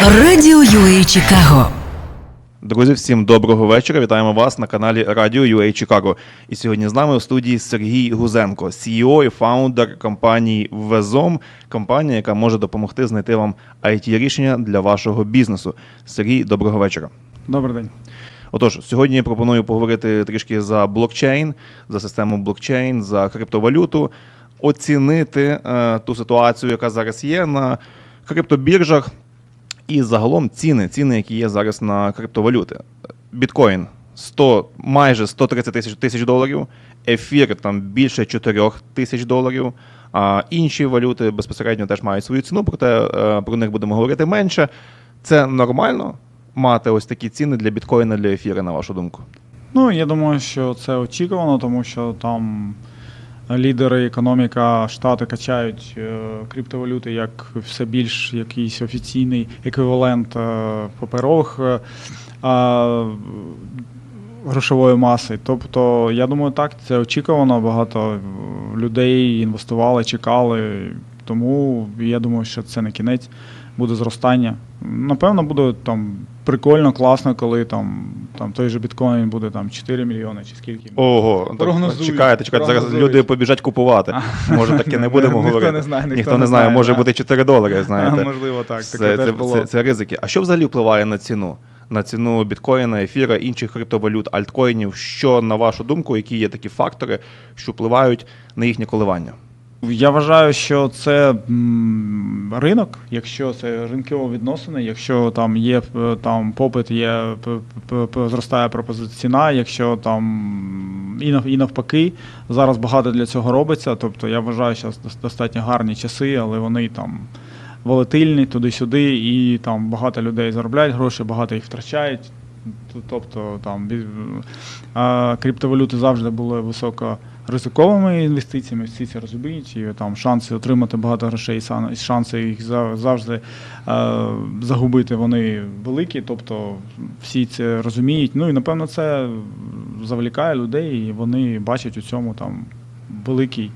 Радіо UA Чикаго. Друзі, всім доброго вечора. Вітаємо вас на каналі Радіо UA Чикаго. І сьогодні з нами у студії Сергій Гузенко, CEO і фаундер компанії Везом, компанія, яка може допомогти знайти вам it рішення для вашого бізнесу. Сергій, доброго вечора. Добрий день. Отож, сьогодні я пропоную поговорити трішки за блокчейн, за систему блокчейн, за криптовалюту, оцінити е, ту ситуацію, яка зараз є на криптобіржах, і загалом ціни, ціни, які є зараз на криптовалюти. Біткоін 100, майже 130 тисяч тисяч доларів, ефір там більше 4 тисяч доларів. А інші валюти безпосередньо теж мають свою ціну, проте е, про них будемо говорити менше. Це нормально мати ось такі ціни для біткоїна, для ефіра, на вашу думку? Ну, я думаю, що це очікувано, тому що там лідери економіка штати качають е, криптовалюти як все більш якийсь офіційний еквівалент е, паперових е, грошової маси. Тобто, я думаю, так, це очікувано. Багато людей інвестували, чекали. Тому я думаю, що це не кінець, буде зростання. Напевно, буде там прикольно, класно, коли там, там той же біткоін буде там 4 мільйони чи скільки. Ого, так, чекайте, чекайте. Зараз люди побіжать купувати. Може, таке не будемо Ніхто говорити. не знає, ніхто ніхто не знає, може бути 4 долари, знаєте. Можливо, так, Це, це, це, це ризики. А що взагалі впливає на ціну? На ціну біткоїна, ефіра, інших криптовалют, альткоїнів. Що, на вашу думку, які є такі фактори, що впливають на їхнє коливання? Я вважаю, що це ринок, якщо це ринкові відносини, якщо там є е, там попит, є зростає пропозиція ціна, якщо там і нав- і навпаки, зараз багато для цього робиться. Тобто я вважаю, що достатньо гарні часи, але вони там волатильні туди-сюди, і там багато людей заробляють гроші, багато їх втрачають. Тобто там криптовалюти завжди були високо ризиковими інвестиціями, всі це розуміють, і там шанси отримати багато грошей, і шанси їх завжди е, загубити вони великі. Тобто всі це розуміють. Ну і напевно це завлікає людей, і вони бачать у цьому там великий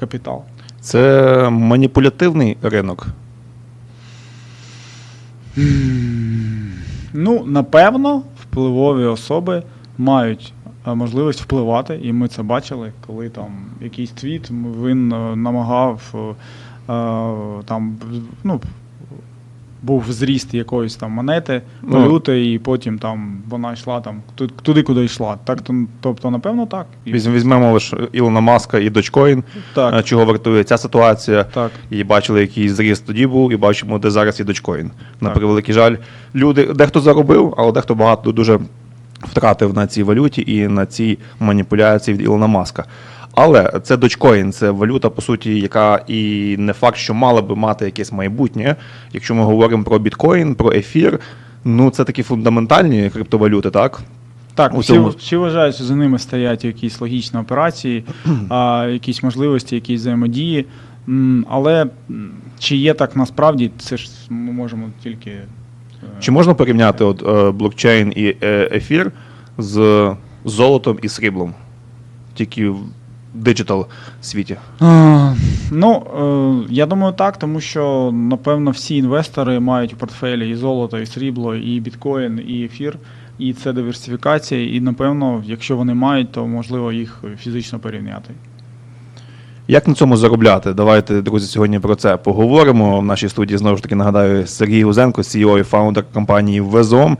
капітал. Це маніпулятивний ринок. Ну, напевно, впливові особи мають можливість впливати, і ми це бачили, коли там якийсь твіт він е, намагав е, е, там ну, був зріст якоїсь там монети, Ну. валюти, і потім там вона йшла там туди, куди йшла. Так, то- тобто, напевно, так. Візьмемо лише Ілона Маска і Dogecoin, Так. е, чого вартує ця ситуація. Так. І бачили, який зріст тоді був, і бачимо, де зараз є Dogecoin. На превеликий жаль, люди дехто заробив, але дехто багато дуже втратив на цій валюті і на цій маніпуляції від Ілона Маска. Але це Dogecoin, це валюта, по суті, яка і не факт, що мала би мати якесь майбутнє. Якщо ми говоримо про біткоін, про ефір, ну це такі фундаментальні криптовалюти, так? Так, У всі, цьому- всі вважають, що за ними стоять якісь логічні операції, а, якісь можливості, якісь взаємодії. Але чи є так насправді, це ж ми можемо тільки. Чи можна порівняти от, е, блокчейн і е, ефір з золотом і сріблом? Тільки в диджитал світі. Ну, е, я думаю, так, тому що, напевно, всі інвестори мають у портфелі і золото, і срібло, і біткоін, і ефір, і це диверсифікація. І, напевно, якщо вони мають, то можливо їх фізично порівняти. Як на цьому заробляти? Давайте, друзі, сьогодні про це поговоримо. В нашій студії знову ж таки нагадаю Сергій Гузенко, CEO і фаундер компанії Везом.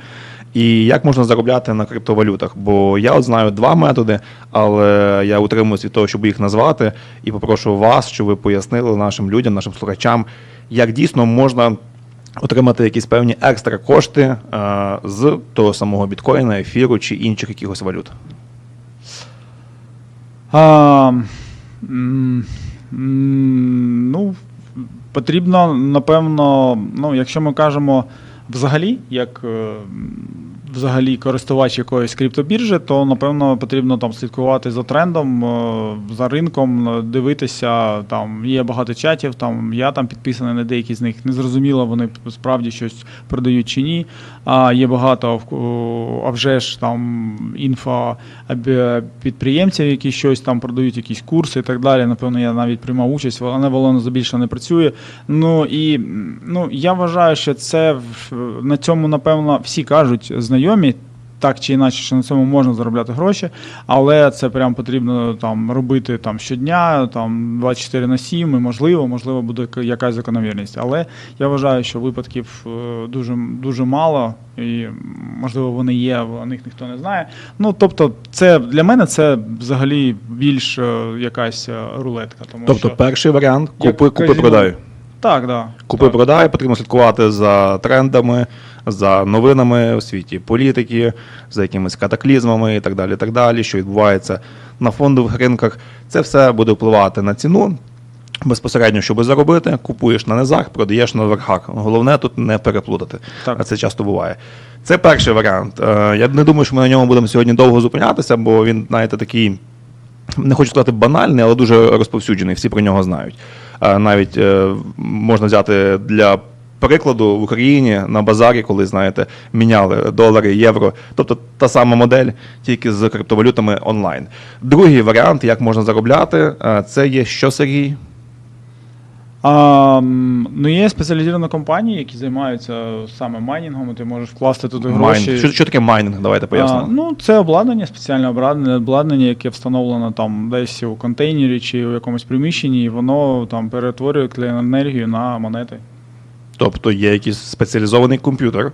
І як можна заробляти на криптовалютах? Бо я от знаю два методи, але я утримуюсь від того, щоб їх назвати, і попрошу вас, щоб ви пояснили нашим людям, нашим слухачам, як дійсно можна отримати якісь певні екстра кошти е, з того самого біткоїна, ефіру чи інших якихось валют. А, м, ну, потрібно, напевно, ну, якщо ми кажемо взагалі, як, е, взагалі користувач якоїсь криптобіржі, то напевно потрібно там слідкувати за трендом, е, за ринком, е, дивитися. Там є багато чатів. Там я там підписаний на деякі з них. Незрозуміло, вони справді щось продають чи ні. А є багато а вже ж там інфо підприємців, які щось там продають, якісь курси і так далі. Напевно, я навіть приймав участь, але воно здебільшого не працює. Ну і ну я вважаю, що це на цьому, напевно, всі кажуть знайомі. Так чи інакше, що на цьому можна заробляти гроші, але це прям потрібно там робити там щодня, там 24 на 7, і можливо, можливо, буде якась закономірність. Але я вважаю, що випадків е, дуже дуже мало, і можливо вони є, о них ніхто не знає. Ну тобто, це для мене це взагалі більш е, якась е, рулетка. Тому Тобто, що перший варіант купи, купи, продай. Так, да, Купи, продай, потрібно слідкувати за трендами, за новинами у світі політики, за якимись катаклізмами і так далі, так далі, що відбувається на фондових ринках. Це все буде впливати на ціну. Безпосередньо, щоб заробити, купуєш на низах, продаєш на верхах. Головне тут не переплутати. Так. А це часто буває. Це перший варіант. Е, Я не думаю, що ми на ньому будемо сьогодні довго зупинятися, бо він, знаєте, такий не хочу сказати банальний, але дуже розповсюджений. Всі про нього знають. А Навіть е, можна взяти для прикладу в Україні на базарі, коли знаєте, міняли долари, євро. Тобто та сама модель, тільки з криптовалютами онлайн. Другий варіант, як можна заробляти, е, це є що Сергій? А, ну, є спеціалізовані компанії, які займаються саме майнінгом, і ти можеш вкласти туди гроші. Майнінг. Що, що таке майнінг? Давайте А, ну, це обладнання, спеціальне обладнання, обладнання, яке встановлено там десь у контейнері чи у якомусь приміщенні, і воно там перетворює енергію на монети. Тобто є якийсь спеціалізований комп'ютер,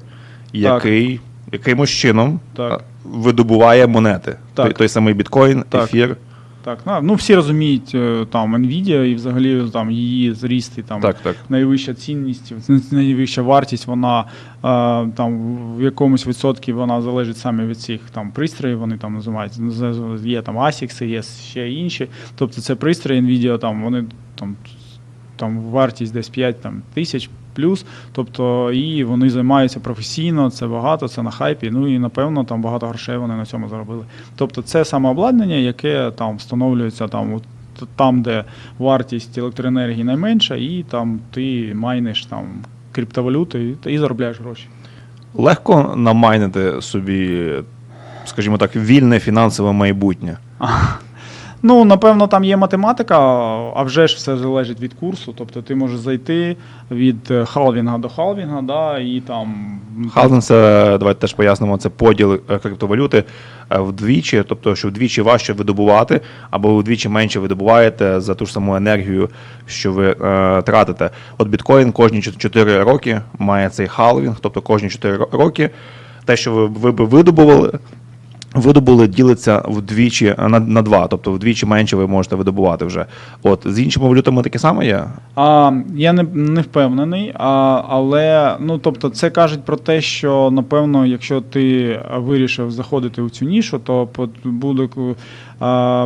який якимось чином Так. видобуває монети. Так. Той, той самий біткоін, Так. ефір. Так, ну, всі розуміють е, там Nvidia і взагалі там її зріст і там Так, так. найвища цінність, найвища вартість, вона е, там в якомусь відсоткі вона залежить саме від цих там пристроїв. Вони там називаються є там ASICS, є ще інші. Тобто це пристрої Nvidia, там вони там, там вартість десь 5 там, тисяч. Плюс, тобто і вони займаються професійно, це багато, це на хайпі. Ну і напевно там багато грошей вони на цьому заробили. Тобто, це саме обладнання, яке там встановлюється там, там, де вартість електроенергії найменша, і там ти майниш там криптовалюти і, і заробляєш гроші. Легко намайнити собі, скажімо так, вільне фінансове майбутнє. Ну, напевно, там є математика, а вже ж все залежить від курсу. Тобто ти можеш зайти від е, халвінга до халвінга, да, і там. Халвінг це, давайте теж пояснимо, це поділ е, криптовалюти е, вдвічі, тобто, що вдвічі важче видобувати, або вдвічі менше видобуваєте за ту ж саму енергію, що ви е, тратите. От біткоін кожні 4 роки має цей халвінг, тобто кожні 4 роки те, що ви, ви видобували, видобули, ділиться вдвічі на, на два, тобто вдвічі менше ви можете видобувати вже. От з іншими валютами таке саме є. А, я не, не впевнений, а, але ну, тобто, це кажуть про те, що напевно, якщо ти вирішив заходити у цю нішу, то буде,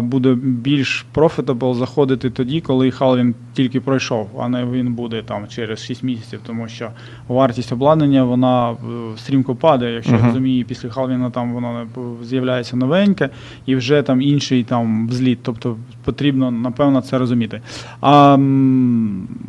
буде більш profitable заходити тоді, коли халвін тільки пройшов, а не він буде там через 6 місяців, тому що вартість обладнання вона е, стрімко падає. Якщо я Мгм. розумію, після халвіна там воно з'являється новеньке і вже там інший там взліт. Тобто потрібно напевно це розуміти. А,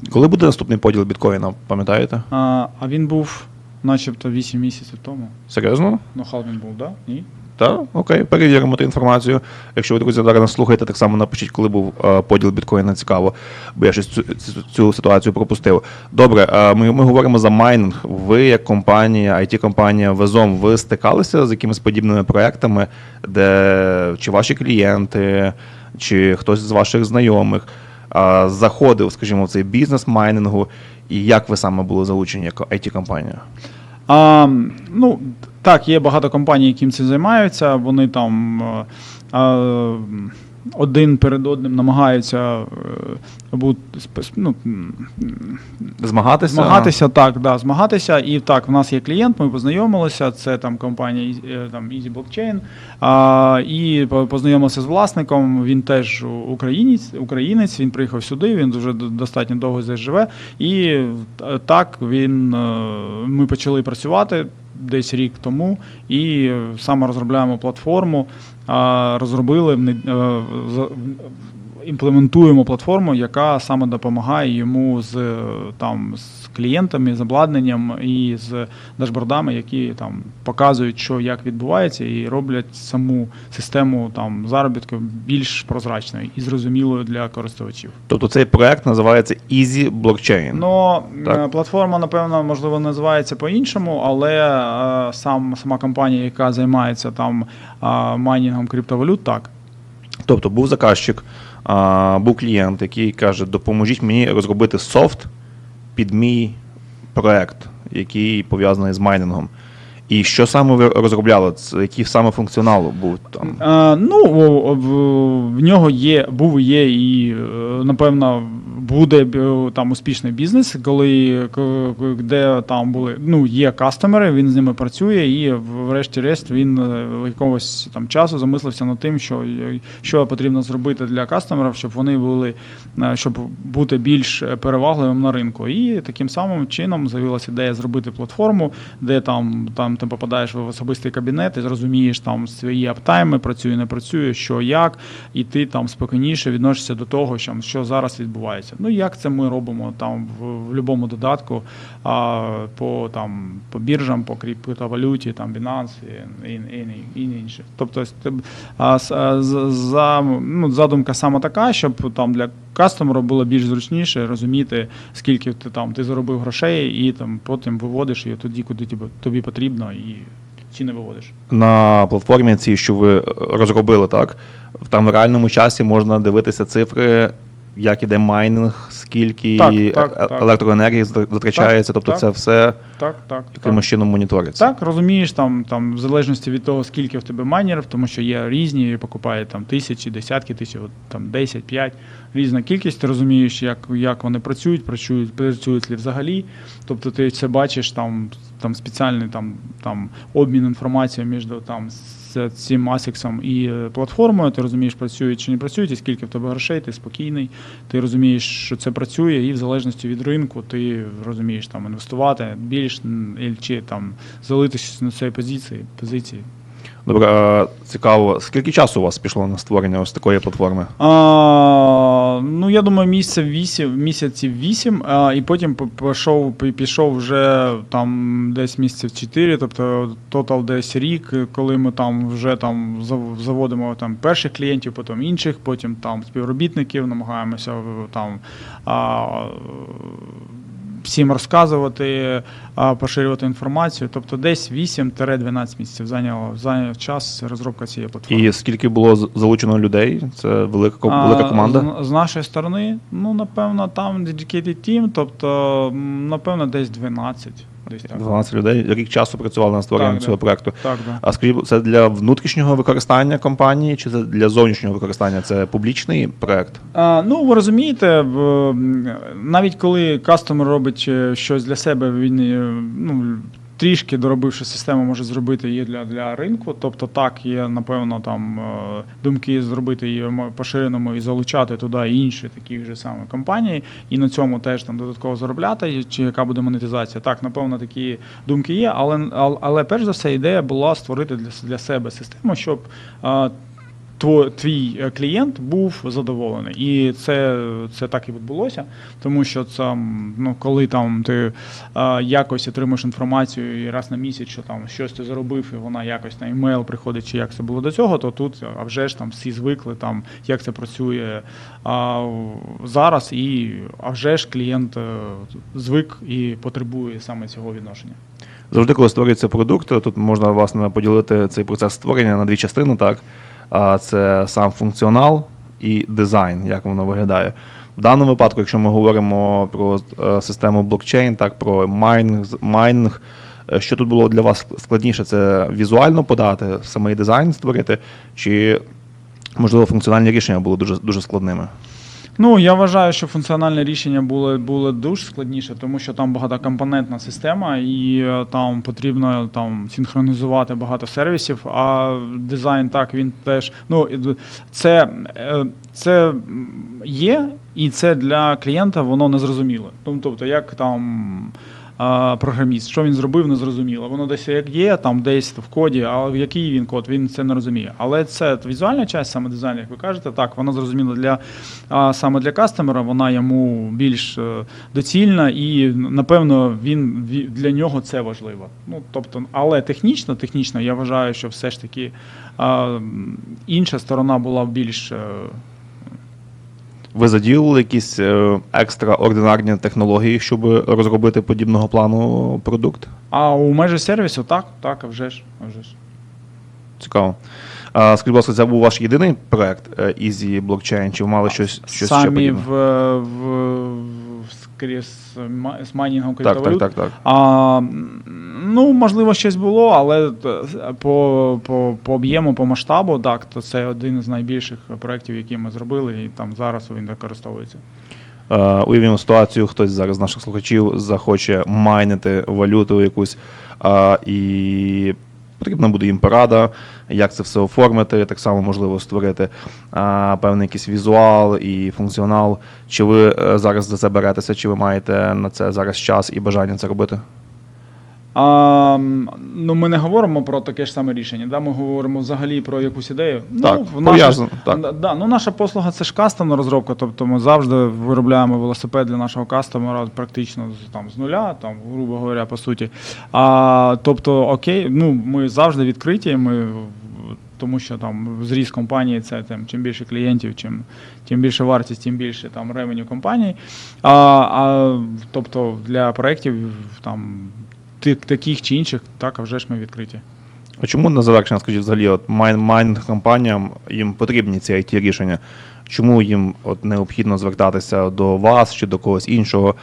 Коли буде наступний поділ біткоїна, пам'ятаєте? а, а він був начебто 8 місяців тому. Серйозно? Ну, Халвін був, да? Ні? Так, окей, перевіримо ту інформацію. Якщо ви друзі зараз слухаєте, так само напишіть, коли був е, поділ біткоїна цікаво, бо я щось цю, цю, цю ситуацію пропустив. Добре, е, ми, ми говоримо за майнинг. Ви, як компанія, IT-компанія Везом, ви стикалися з якимись подібними проектами, де чи ваші клієнти, чи хтось з ваших знайомих е, заходив, скажімо, в цей бізнес майнингу, і як ви саме були залучені як IT-компанія? А, ну, так, є багато компаній, яким цим займаються. Вони там е, один перед одним намагаються е, ну, Змагатися? Змагатися, так, да, змагатися. І так, в нас є клієнт, ми познайомилися. Це там компанія е, там, Easy Blockchain. А, і познайомилися з власником. Він теж українець, українець. Він приїхав сюди. Він д- достатньо довго здесь живе. І так він ми почали працювати. Десь рік тому, і саме розробляємо платформу. Розробили е, імплементуємо платформу, яка саме допомагає йому з там з клієнтами, з обладнанням і з дашбордами, які там показують, що як відбувається, і роблять саму систему там заробітку більш прозрачною і зрозумілою для користувачів. Тобто цей проект називається Easy Blockchain. Ну, е, платформа, напевно, можливо, називається по-іншому, але е, сам, сама компанія, яка займається там е, майнінгом криптовалют, так. Тобто був заказчик, був клієнт, який каже: допоможіть мені розробити софт під мій проект, який пов'язаний з майнінгом. І що саме ви розробляли? Який саме функціонал був там? Е, ну, в, в нього є, був є, і, е, напевно, буде е, там успішний бізнес, коли де там були, ну, є кастомери, він з ними працює, і врешті-решт він е, якогось там часу замислився над тим, що, е, що потрібно зробити для кастомерів, щоб вони були, щоб бути більш перевагливим на ринку. І таким самим чином з'явилася ідея зробити платформу, де там, там ти попадаєш в особистий кабінет і зрозумієш там свої аптайми, працює, не працює, що як, і ти там спокійніше відносишся до того, що зараз відбувається. Ну як це ми робимо там в, в будь-якому додатку а, по там по біржам, по криптовалюті, там Binance і, і, і, і інше. Тобто а, за, ну, задумка саме така, щоб там для кастомера було більш зручніше розуміти, скільки ти там ти заробив грошей, і там потім виводиш її тоді, куди тобі, тобі потрібно, і чи не виводиш. На платформі цій, що ви розробили, так? Там в реальному часі можна дивитися цифри, як іде майнинг, скільки Так, так, е- так. електроенергії затрачається. Тобто так. це все Так, так. якимось чином моніториться. Так, розумієш, там, там, в залежності від того, скільки в тебе майнерів, тому що є різні, покупають там тисячі, десятки тисяч, от, там 10, 5, різна кількість, ти розумієш, як, як вони працюють, працюють, працюють ли взагалі. Тобто ти це бачиш, там, там спеціальний там, там, обмін інформацією між там, з цим асіксом і е, платформою, ти розумієш, працюють чи не працюють, і скільки в тебе грошей, ти спокійний, ти розумієш, що це працює, і в залежності від ринку ти розумієш там інвестувати більш чи там залитися на цій позиції. позиції. Добре, цікаво, скільки часу у вас пішло на створення ось такої платформи? А, ну, я думаю, місяців вісім, місяців вісім, а, і потім пішов, пішов вже там десь місяців чотири, тобто тотал десь рік, коли ми там вже там заводимо там перших клієнтів, потім інших, потім там співробітників, намагаємося там. А, Всім розказувати, поширювати інформацію. Тобто десь 8-12 місяців зайняло зайняв час розробка цієї платформи. І скільки було залучено людей? Це велика, велика команда? З, з нашої сторони, ну, напевно, там dedicated team, тобто, напевно, десь 12. Десь так. 12 людей. Рік часу працювали на створенні Так, цього да. проекту. Так, да. А скажіть, це для внутрішнього використання компанії чи це для зовнішнього використання? Це публічний проект? А, ну, ви розумієте, навіть коли кастомер робить е, щось для себе, він е, ну, трішки доробивши систему, може зробити її для, для ринку. Тобто, так, є, напевно, там е, думки зробити її поширеному і залучати туди інші такі ж самі компанії, і на цьому теж там додатково заробляти, чи яка буде монетизація. Так, напевно, такі думки є, але, але перш за все ідея була створити для, для себе систему, щоб. Твій е, клієнт був задоволений. І це, це так і відбулося, тому що це, ну, коли там ти е, якось отримуєш інформацію і раз на місяць, що там щось ти заробив, і вона якось на емейл приходить, чи як це було до цього, то тут а вже ж там всі звикли, там, як це працює а, зараз, і а вже ж клієнт е, звик і потребує саме цього відношення. Завжди, коли створюється продукт, тут можна власне поділити цей процес створення на дві частини. Так, це сам функціонал і дизайн, як воно виглядає. В даному випадку, якщо ми говоримо про е, систему блокчейн, так про майнинг, майнинг, е, що тут було для вас складніше? Це візуально подати, самий дизайн створити, чи можливо функціональні рішення були дуже дуже складними? Ну, я вважаю, що функціональне рішення було, було дуже складніше, тому що там багатокомпонентна система, і е, там потрібно там синхронізувати багато сервісів. А дизайн так він теж ну це, е, це є, і це для клієнта воно незрозуміло. Тобто, як там. Програміст. Що він зробив, не зрозуміло. Воно десь як є, там десь в коді, а в який він код, він це не розуміє. Але це візуальна частина, саме дизайн, як ви кажете, так, вона зрозуміла для саме для кастомера, вона йому більш е, доцільна, і напевно він для нього це важливо. Ну тобто, але технічно, технічно, я вважаю, що все ж таки інша сторона була більш. Ви задіяли якісь е, екстраординарні технології, щоб розробити подібного плану продукт? А у межі сервісу так, так, а вже ж, а вже ж. Цікаво. А, скажіть, будь ласка, це був ваш єдиний проект е, Easy Blockchain, чи ви мали щось, щось ще Самі подібне? в, в, з з майнінгом Так, так, так, так. А, ну, можливо, щось було, але по, по, по об'єму, по масштабу, так, то це один із найбільших проєктів, які ми зробили, і там зараз він використовується. Е, Уявімо ситуацію, хтось зараз з наших слухачів захоче майнити валюту якусь, а, і потрібна буде їм порада, як це все оформити, так само можливо створити а, певний якийсь візуал і функціонал. Чи ви е, зараз за це беретеся, чи ви маєте на це зараз час і бажання це робити? А, ну, ми не говоримо про таке ж саме рішення, да? ми говоримо взагалі про якусь ідею. Так, ну, пов'язано, так. Да, Да, ну, наша послуга це ж кастомна розробка, тобто ми завжди виробляємо велосипед для нашого кастомера практично там, з нуля, там, грубо говоря, по суті. А, тобто, окей, ну, ми завжди відкриті, ми, тому що там зріст компанії це там, чим більше клієнтів, чим, тим більше вартість, тим більше там ревеню компанії. А, а, тобто для проєктів там, таких чи інших, так, а вже ж ми відкриті. А чому на завершення, скажіть, взагалі, от майн майнінг компаніям їм потрібні ці it рішення? Чому їм от необхідно звертатися до вас чи до когось іншого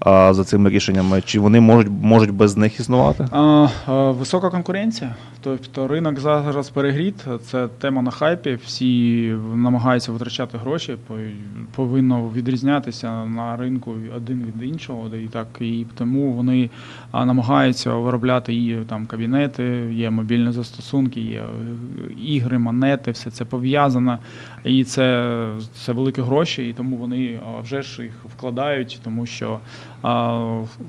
а, за цими рішеннями? Чи вони можуть, можуть без них існувати? А, а, висока конкуренція. Тобто ринок зараз перегріт, це тема на хайпі. Всі намагаються витрачати гроші, по- повинно відрізнятися на ринку один від іншого. І так і тому вони намагаються виробляти і там кабінети, є мобільні застосунки, є ігри, монети, все це пов'язано. І це, це великі гроші, і тому вони вже ж їх вкладають, тому що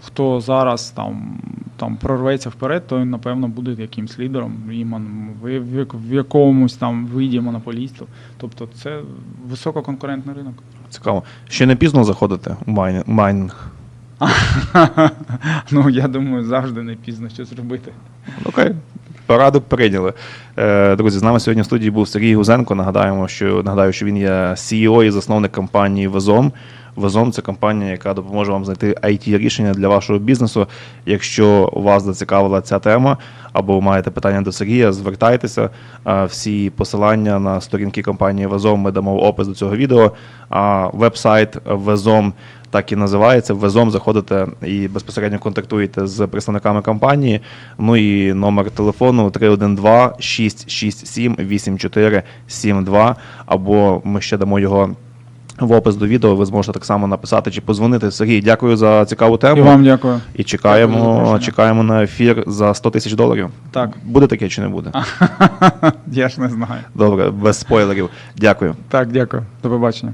хто зараз там, там прорветься вперед, той напевно буде якимсь лідером, іман, мон- в, в, в якомусь там виді монополісту. Тобто це висококонкурентний ринок. Цікаво. Ще не пізно заходити у майн майнінг. ну я думаю, завжди не пізно щось робити. Окей. Пораду прийняли. Е, Друзі, з нами сьогодні в студії був Сергій Гузенко. Нагадаємо, що нагадаю, що він є CEO і засновник компанії Везом. Везом це компанія, яка допоможе вам знайти it рішення для вашого бізнесу. Якщо вас зацікавила ця тема, або ви маєте питання до Сергія, звертайтеся. Е, Всі посилання на сторінки компанії Везом ми дамо в опис до цього відео. А веб-сайт Везом так і називається. Везом заходите і безпосередньо контактуєте з представниками компанії. Ну і номер телефону 312 667 8472. Або ми ще дамо його в опис до відео. Ви зможете так само написати чи позвонити. Сергій, дякую за цікаву тему. І вам дякую. І чекаємо, запрошення. чекаємо на ефір за 100 тисяч доларів. Так. Буде таке чи не буде? Я ж не знаю. Добре, без спойлерів. Дякую. Так, дякую. До побачення.